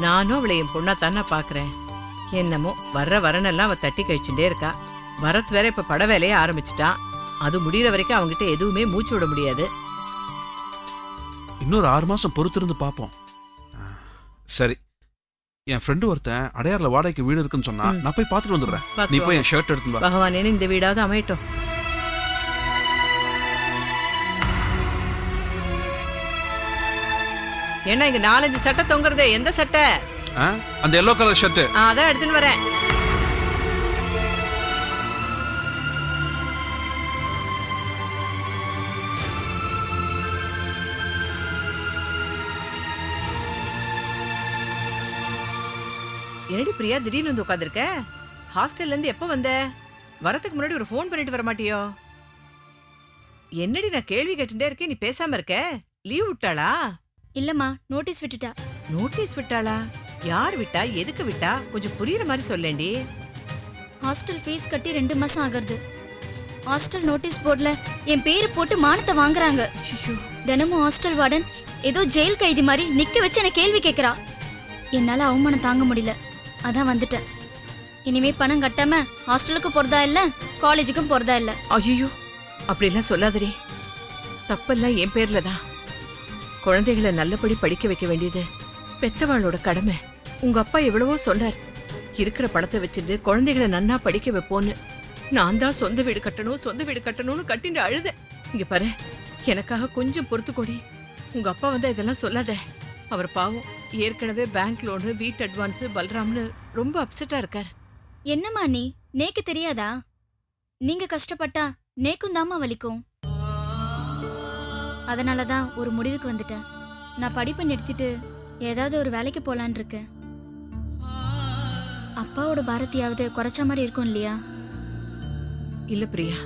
நானும் அவளை என் பொண்ணா தானே பாக்குறேன். என்னமோ வர்ற வரனெல்லாம் அவ தட்டி கழிச்சுட்டே இருக்கா. வரத் வேற இப்ப பட வேலையை ஆரம்பிச்சிட்டான் அது முடியிற வரைக்கும் அவங்கிட்ட எதுவுமே மூச்சு விட முடியாது. இன்னொரு ஆறு மாசம் பொறுத்திருந்து பார்ப்போம் சரி. என் ஃப்ரெண்டு ஒருத்தன் அடையாறுல வாடகைக்கு வீடு இருக்குன்னு சொன்னா. நான் போய் பார்த்துட்டு வந்துடுறேன். நீ. போய் என் ஷர்ட் எடுத்துன்னு வா. பகவானேன்னு இந்த வீடாவது அமையட்டும். என்ன இங்க நாலஞ்சு சட்டை தொங்குறதே எந்த சட்டை? அந்த எல்லோ கலர் ஷர்ட் ஆ, அதான் எடுத்துன்னு வரேன். என்னடி பிரியா திடீர்னு வந்து உட்காந்துருக்க ஹாஸ்டல்ல இருந்து எப்போ வந்த? வரதுக்கு முன்னாடி ஒரு ஃபோன் பண்ணிட்டு வர மாட்டியோ? என்னடி நான் கேள்வி கேட்டுட்டே இருக்கேன் நீ பேசாம இருக்க? லீவ் விட்டாளா? இல்லம்மா நோட்டீஸ் விட்டுட்டா. நோட்டீஸ் விட்டாளா? யார் விட்டா? எதுக்கு விட்டா? கொஞ்சம் புரியுற மாதிரி சொல்லேண்டி. ஹாஸ்டல் ஃபீஸ் கட்டி ரெண்டு மாசம் ஆகுறது. ஹாஸ்டல் நோட்டீஸ் போர்டுல என் பேரு போட்டு மானத்தை வாங்குறாங்க. தினமும் ஹாஸ்டல் வார்டன் ஏதோ ஜெயில் கைதி மாதிரி நிக்க வச்சு என்ன கேள்வி கேக்குறா என்னால அவமானம் தாங்க முடியல. அதான் வந்துட்டேன். இனிமே பணம் கட்டாம ஹாஸ்டலுக்கு போறதா இல்ல காலேஜுக்கும் போறதா இல்ல. ஐயோ அப்படிலாம் சொல்லாதடி. தப்பெல்லாம் என் பேர்ல தான். குழந்தைகளை நல்லபடி படிக்க வைக்க வேண்டியது பெத்தவாளோட கடமை. உங்க அப்பா எவ்வளவோ சொன்னார். இருக்கிற பணத்தை வச்சுட்டு குழந்தைகளை நன்னா படிக்க வைப்போன்னு. நான் தான் சொந்த வீடு கட்டணும் சொந்த வீடு கட்டணும்னு கட்டிட்டு அழுத இங்க பாரு எனக்காக கொஞ்சம் பொறுத்துக்கொடி உங்க அப்பா வந்து இதெல்லாம் சொல்லாத. அவர் பாவம் ஏற்கனவே பேங்க் லோனு வீட்டு அட்வான்ஸ் பல்ராம்னு ரொம்ப அப்செட்டா இருக்கார். என்னம்மா நீ? நேக்கு தெரியாதா? நீங்க கஷ்டப்பட்டா நேக்கும் தாமா வலிக்கும். அதனால தான் ஒரு முடிவுக்கு வந்துட்டேன். நான் படிப்பை நிறுத்திட்டு ஏதாவது ஒரு வேலைக்கு போகலான்னு இருக்கேன். அப்பாவோட பாரதியாவது குறைச்ச மாதிரி இருக்கும் இல்லையா? இல்ல பிரியா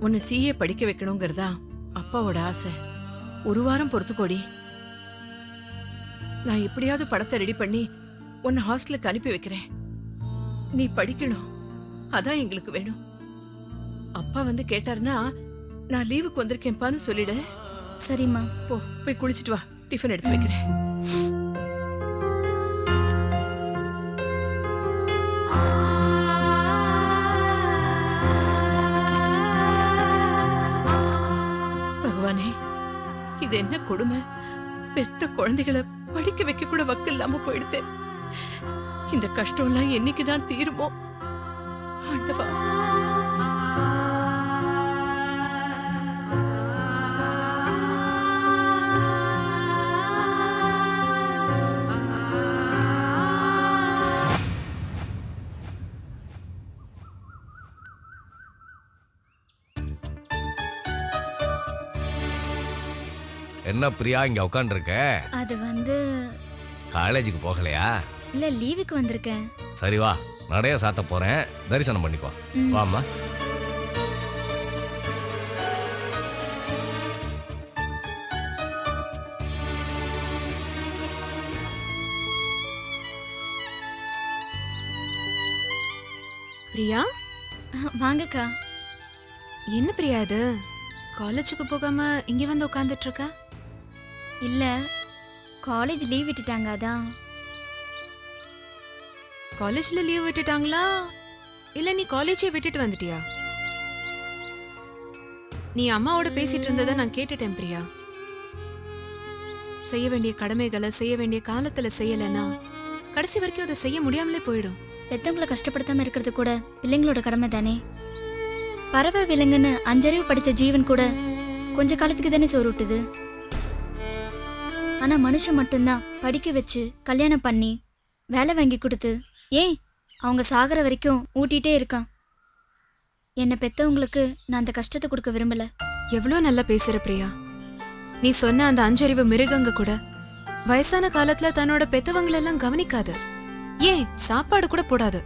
உன்னை சிஏ படிக்க வைக்கணுங்கிறதா அப்பாவோட ஆசை. ஒரு வாரம் பொறுத்துக்கோடி. நான் எப்படியாவது படத்தை ரெடி பண்ணி உன்னை ஹாஸ்டலுக்கு அனுப்பி வைக்கிறேன். நீ படிக்கணும். அதான் எங்களுக்கு வேணும். அப்பா வந்து கேட்டாருன்னா நான் லீவுக்கு வந்திருக்கேன்ப்பான்னு சொல்லிடு. சரிம்மா. போ போய் குளிச்சிட்டு வா. டிஃபன் எடுத்து வைக்கிறேன். பகவானே இது என்ன கொடுமை? பெத்த குழந்தைகளை படிக்க வைக்க கூட வக்கு இல்லாம போயிடுது. இந்த கஷ்டம் எல்லாம் என்னைக்குதான் தீருமோ? ஆண்டவா. என்ன பிரியா இங்க உட்காந்துருக்க அது வந்து காலேஜுக்கு போகலையா? இல்ல லீவுக்கு வந்திருக்கேன். சரி வா. நடைய சாத்த போறேன். தரிசனம் பண்ணிக்கோ. ம். வாம்மா. பிரியா? வாங்கக்கா. என்ன பிரியா இது? காலேஜுக்கு போகாம இங்க வந்து உட்காந்துட்டு இருக்க? இல்ல காலேஜ் லீவ் விட்டுட்டாங்க அதான். காலேஜ்ல லீவ் விட்டுட்டாங்களா? இல்ல நீ காலேஜே விட்டுட்டு வந்துட்டியா? நீ அம்மாவோட பேசிட்டு இருந்ததை நான் கேட்டுட்டேன் பிரியா. செய்ய வேண்டிய கடமைகளை செய்ய வேண்டிய காலத்துல செய்யலைன்னா கடைசி வரைக்கும் அதை செய்ய முடியாமலே போயிடும். பெத்தவங்களை கஷ்டப்படுத்தாம இருக்கிறது கூட பிள்ளைங்களோட கடமை தானே? பறவை விலங்குன்னு அஞ்சறிவு படிச்ச ஜீவன் கூட கொஞ்ச காலத்துக்கு தானே சோறு விட்டுது ஆனா மனுஷன் மட்டும்தான். படிக்க வச்சு கல்யாணம் பண்ணி வேலை வாங்கி கொடுத்து. ஏன் அவங்க சாகிற வரைக்கும் ஊட்டிகிட்டே இருக்கான். என்னை பெத்தவங்களுக்கு நான் அந்த கஷ்டத்தை கொடுக்க விரும்பல. எவ்வளோ நல்லா பேசுற பிரியா. நீ சொன்ன அந்த அஞ்சறிவு மிருகங்க கூட வயசான காலத்துல தன்னோட பெத்தவங்களெல்லாம் கவனிக்காது. ஏன் சாப்பாடு கூட போடாது.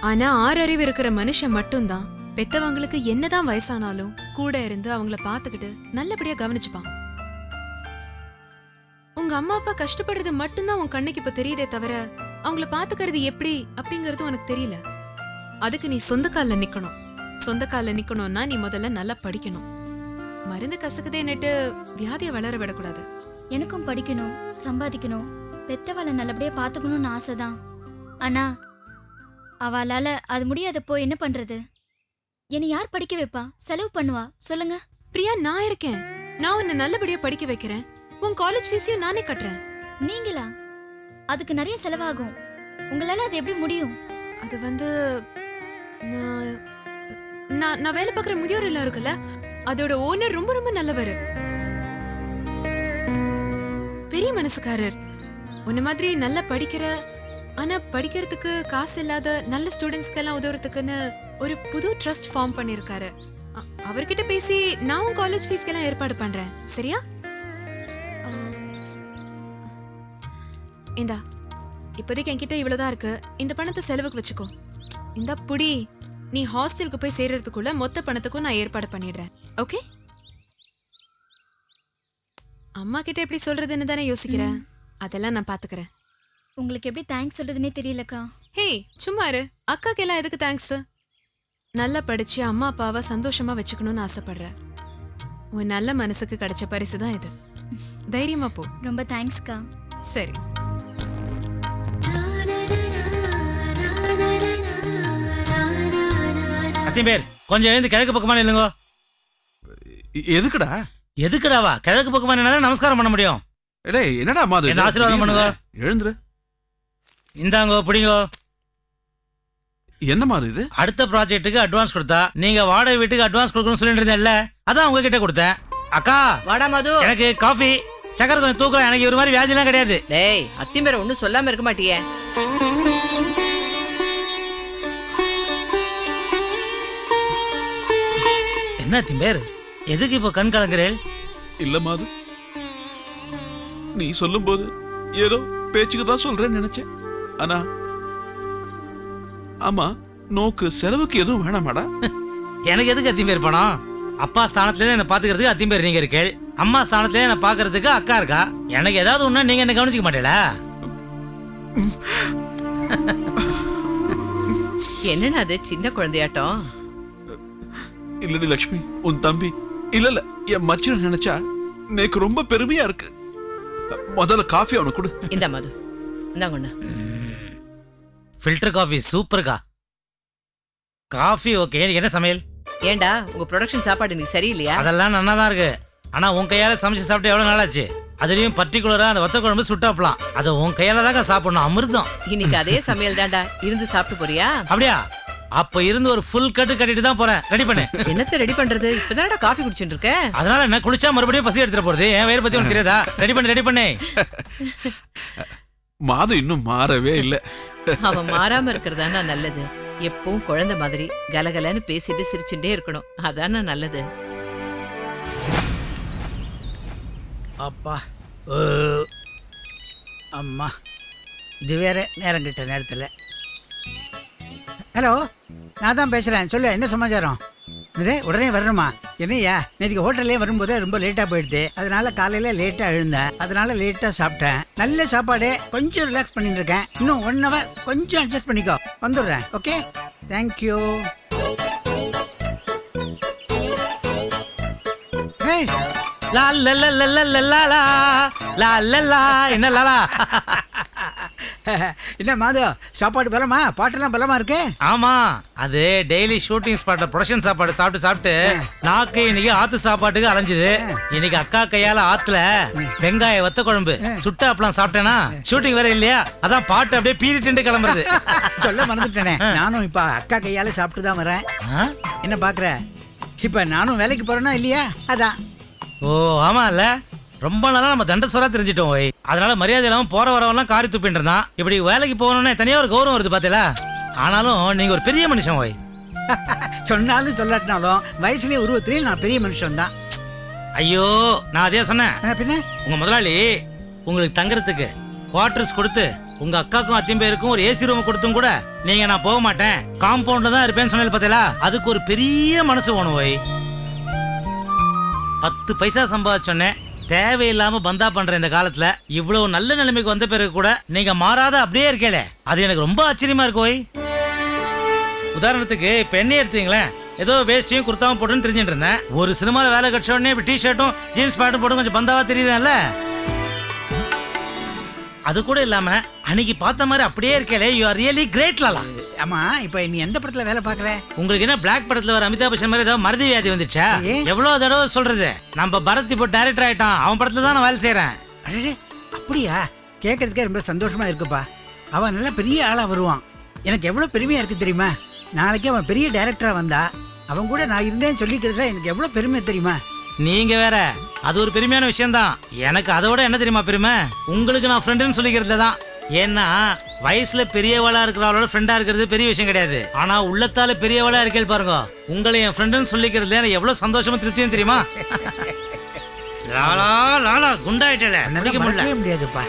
ஆனா ஆறறிவு இருக்கிற மனுஷன் மட்டும்தான் பெத்தவங்களுக்கு என்னதான் வயசானாலும் கூட இருந்து அவங்கள பாத்துக்கிட்டு நல்லபடியா கவனிச்சுப்பான். உங்க அம்மா அப்பா கஷ்டப்படுறது மட்டும்தான் உன் கண்ணுக்கு இப்ப தெரியுதே தவிர அவங்கள பாத்துக்கிறது எப்படி அப்படிங்கறது உனக்கு தெரியல. அதுக்கு நீ சொந்த கால்ல நிக்கணும். சொந்த கால்ல நிக்கணும்னா நீ முதல்ல நல்லா படிக்கணும். மருந்து கசக்குதேன்னுட்டு வியாதியை வளர விடக்கூடாது. எனக்கும் படிக்கணும் சம்பாதிக்கணும். பெத்தவளை நல்லபடியா பாத்துக்கணும்னு ஆசைதான். ஆனா அவளால அது முடியாதப்போ என்ன பண்றது? என்னை யார் படிக்க வைப்பா? செலவு பண்ணுவா? சொல்லுங்க. பிரியா நான் இருக்கேன். நான் உன்னை நல்லபடியா படிக்க வைக்கிறேன். உன் காலேஜ் ஃபீஸையும் நானே கட்டுறேன். நீங்களா? அதுக்கு நிறைய செலவாகும். உங்களால அது எப்படி முடியும்? அது வந்து நான் நான் நான் வேலை பார்க்குற முதியோர் இல்லம் இருக்குல்ல அதோட ஓனர் ரொம்ப ரொம்ப நல்லவர். பெரிய மனசுக்காரர். உன்ன மாதிரி நல்லா படிக்கிற ஆனா படிக்கிறதுக்கு காசு இல்லாத நல்ல ஸ்டூடெண்ட்ஸ்க்கு எல்லாம் உதவுறதுக்குன்னு ஒரு புது ட்ரஸ்ட் ஃபார்ம் பண்ணிருக்காரு. அ- அவர்கிட்ட பேசி நான் உன் காலேஜ் ஃபீஸ்க்கெல்லாம் ஏற்பாடு பண்றேன். சரியா? இந்தா இப்போதைக்கு என்கிட்ட இவ்வளவுதான் இருக்கு. இந்த பணத்தை செலவுக்கு வச்சுக்கோ. இந்த புடி. நீ ஹாஸ்டலுக்கு போய் சேர்றதுக்குள்ள மொத்த பணத்துக்கும் நான் ஏற்பாடு பண்ணிடுறேன். ஓகே? அம்மா கிட்ட எப்படி சொல்றதுன்னு தானே யோசிக்கிறேன் அதெல்லாம் நான் பாத்துக்கிறேன். உங்களுக்கு எப்படி தேங்க்ஸ் சொல்றதுனே தெரியலக்கா. ஹே சும்மா இரு. அக்காக்கு எல்லாம் எதுக்கு தேங்க்ஸ் நல்லா படிச்சு அம்மா அப்பாவை சந்தோஷமா வச்சுக்கணும்னு ஆசைப்படுறேன் உன் நல்ல மனசுக்கு கிடைச்ச பரிசு தான் இது. தைரியமா போ. ரொம்ப தேங்க்ஸ்க்கா சரி. அத்தியம்பேர் கொஞ்சம் எழுந்து கிழக்கு பக்கமா நில்லுங்க. எ- எதுக்குடா? எதுக்குடாவா கிழக்கு பக்கமா நின்னா நமஸ்காரம் பண்ண முடியும். டேய் என்னடா மாது என்ன ஆசீர்வாதம் பண்ணுங்க. எழுந்துரு. இந்தாங்கோ பிடிங்கோ. என்ன மாது இது? அடுத்த ப்ராஜெக்ட்டுக்கு அட்வான்ஸ் கொடுத்தா நீங்க வாடகை வீட்டுக்கு அட்வான்ஸ் கொடுக்கணும்னு சொல்லிட்டு இருந்தேன்ல அதான் உங்ககிட்ட கொடுத்தேன். அக்கா வாடா மது. எனக்கு காஃபி சக்கரை கொஞ்சம் தூக்கம் எனக்கு ஒரு மாதிரி வியாதிலாம் கிடையாது. டேய் அத்திம்பேரை ஒன்னும் சொல்லாம இருக்க மாட்டியே. என்ன அத்தியம்பேர் எதுக்கு இப்போ கண் கலங்குறேன் இல்ல மாது. நீ சொல்லும்போது ஏதோ பேச்சுக்கு தான் சொல்றேன்னு நினைச்சேன். ஆனா ஆமா நோக்கு செலவுக்கு எதுவும் வேணாமாடா? எனக்கு எதுக்கு அத்தியம்பேர் பணம்? அப்பா ஸ்தானத்துல என்ன பாத்துக்கிறதுக்கு அத்தியம்பேர் நீங்க இருக்கேள். அம்மா ஸ்தானத்துல என்ன பாக்குறதுக்கு அக்கா இருக்கா? எனக்கு ஏதாவது ஒண்ணா நீங்க என்ன கவனிச்சுக்க மாட்டேலா என்னன்னா அது? சின்ன குழந்தையாட்டம். இல்லடி லக்ஷ்மி உன் தம்பி. இல்ல இல்ல என் மச்சின நினைச்சா எனக்கு ரொம்ப பெருமையா இருக்கு. முதல்ல காஃபி அவனுக்கு கொடு. இந்த மது. இந்தாங்க ஒண்ணு ஃபில்டர் காஃபி சூப்பர்க்கா காஃபி ஓகே என்ன சமையல்? ஏண்டா உங்க ப்ரொடக்ஷன் சாப்பாடு நீ சரியில்லையா? அதெல்லாம் நல்லா தான் இருக்கு. ஆனா உன் கையால சமைச்சு சாப்பிட்டு எவ்வளவு நாளாச்சு? அதுலயும் பர்டிகுலரா அந்த வத்த குழம்பு சுட்டாப்பலாம் அதை உன் கையால தாங்க சாப்பிடணும் அமிர்தம். இன்னைக்கு அதே சமையல் தான்டா இருந்து சாப்பிட்டு போறியா? அப்படியா? அப்ப இருந்து ஒரு ஃபுல் கட்டு கட்டிட்டு தான் போறேன். ரெடி பண்ணு. என்னத்த ரெடி பண்றது? இப்பதான்டா காஃபி குடிச்சிட்டு இருக்க? அதனால என்ன குளிச்சா மறுபடியும் பசி எடுத்துட்டு போறது? என் வயிறு பத்தி உனக்கு தெரியாதா? ரெடி பண்ணு ரெடி பண்ணு. மாது இன்னும் மாறவே இல்ல. அவன் மாறாம இருக்கிறதானா நல்லது. எப்பவும் குழந்தை மாதிரி கலகலன்னு பேசிட்டு சிரிச்சுட்டே இருக்கணும். அதானா நல்லது. அப்பா ஓ அம்மா இது வேற நேரம் கிட்ட நேரத்தில். ஹலோ நான் தான் பேசுகிறேன் சொல்லு என்ன சமாச்சாரம்? இது உடனே வரணுமா? என்னையா? நேற்றுக்கு ஹோட்டல்லே வரும்போது ரொம்ப லேட்டாக போயிடுது. அதனால காலையில் லேட்டாக எழுந்தேன். அதனால லேட்டாக சாப்பிட்டேன். நல்ல சாப்பாடு கொஞ்சம் ரிலாக்ஸ் பண்ணிட்டு இருக்கேன். இன்னும் ஒன் ஹவர் கொஞ்சம் அட்ஜஸ்ட் பண்ணிக்கோ. வந்துடுறேன் ஓகே தேங்க்யூ ஹே லா லா லா லா லா லா லா லா லா என்ன லாலா என்ன மாதவ சாப்பாடு பலமா? பாட்டெல்லாம் பலமா இருக்கு? ஆமா அது டெய்லி ஷூட்டிங் ஸ்பாட்ல ப்ரொடக்ஷன் சாப்பாடு சாப்பிட்டு சாப்பிட்டு நாக்கு இன்னைக்கு ஆத்து சாப்பாட்டுக்கு அலைஞ்சுது. இன்னைக்கு அக்கா கையால ஆத்துல வெங்காய வத்த குழம்பு சுட்ட அப்பளம் சாப்பிட்டேனா? ஷூட்டிங் வேற இல்லையா? அதான் பாட்டு அப்படியே பீரிட்டு கிளம்புறது. சொல்ல மறந்துட்டேனே. நானும் இப்ப அக்கா கையால சாப்பிட்டு தான் வரேன்? என்ன பாக்குற? இப்ப நானும் வேலைக்கு போறேனா இல்லையா? அதான். ஓ ஆமா இல்ல ரொம்ப நாளா நம்ம தண்ட சொரா தெரிஞ்சிட்டோம் ஒய் அதனால மரியாதை இல்லாம போற வரவெல்லாம் காரி இருந்தான். இப்படி வேலைக்கு போகணும்னே தனியா ஒரு கௌரவம் வருது பாத்தீங்களா? ஆனாலும் நீங்க ஒரு பெரிய மனுஷன் ஒய் சொன்னாலும் சொல்லாட்டினாலும் வயசுலயும் உருவத்திலயும் நான் பெரிய மனுஷன் தான். ஐயோ நான் அதே சொன்னேன். பின்ன? உங்க முதலாளி உங்களுக்கு தங்குறதுக்கு குவார்டர்ஸ் கொடுத்து உங்க அக்காக்கும் அத்தியம் பேருக்கும் ஒரு ஏசி ரூம் கொடுத்தும் கூட நீங்க நான் போக மாட்டேன். காம்பவுண்ட்ல தான் இருப்பேன்னு சொன்னது பார்த்தீங்களா அதுக்கு ஒரு பெரிய மனசு வேணும் ஒய் பத்து பைசா சம்பாதிச்சோன்னே தேவையில்லாம பந்தா பண்ற இந்த காலத்துல இவ்வளவு நல்ல நிலைமைக்கு வந்த பிறகு கூட நீங்க மாறாத அப்படியே இருக்கேளே. அது எனக்கு ரொம்ப ஆச்சரியமா இருக்கு உதாரணத்துக்கு இப்ப என்ன எடுத்தீங்களேன் ஏதோ வேஸ்டையும் குர்த்தாவும் போட்டுன்னு தெரிஞ்சுட்டு இருந்தேன். ஒரு சினிமாவில் வேலை கிடைச்ச உடனே இப்போ டி ஷர்ட்டும் ஜீன்ஸ் பேண்ட்டும் போட்டு கொஞ்சம் பந்தாவா தெரியுதுல்ல அது கூட இல்லாம அன்னைக்கு பார்த்த மாதிரி அப்படியே இருக்கலே you are really great Lala. ஆமா இப்போ நீ எந்த படத்துல வேலை பார்க்கற உங்களுக்கு என்ன பிளாக் படத்துல வர அமிதாப் பச்சன் மாதிரி ஏதாவது மருதி வியாதி வந்துச்சா? எவ்வளவு தடவை சொல்றது? நம்ம பரத் இப்போ டைரக்டர் ஆயிட்டான். அவன் படத்துல தான் நான் வேலை செய்யறேன் அப்படியா? கேட்கறதுக்கே ரொம்ப சந்தோஷமா இருக்குப்பா. அவன் நல்ல பெரிய ஆளா வருவான். எனக்கு எவ்வளவு பெருமையா இருக்கு தெரியுமா? நாளைக்கு அவன் பெரிய டைரக்டரா வந்தா அவன் கூட நான் இருந்தேன்னு சொல்லிக்கிறதுல எனக்கு எவ்வளவு பெருமை தெரியுமா? நீங்க வேற. அது ஒரு பெருமையான விஷயம்தான். எனக்கு அதோட என்ன தெரியுமா பெருமை? உங்களுக்கு நான் ஃப்ரெண்டுன்னு சொல்லிக்கிறதுல தான். ஏன்னா வயசுல பெரியவளா இருக்கிறவளோட ஃப்ரெண்டா இருக்கிறது பெரிய விஷயம் கிடையாது. ஆனா உள்ளத்தால பெரியவளா இருக்கேள் பாருங்க. உங்களை என் ஃப்ரெண்டுன்னு சொல்லிக்கிறதுல எனக்கு எவ்வளவு சந்தோஷமா திருப்தியும் தெரியுமா? லாலா லாலா குண்டாயிட்டல என்னால முடிக்க முடியல. மறக்கவே முடியாதுப்பா.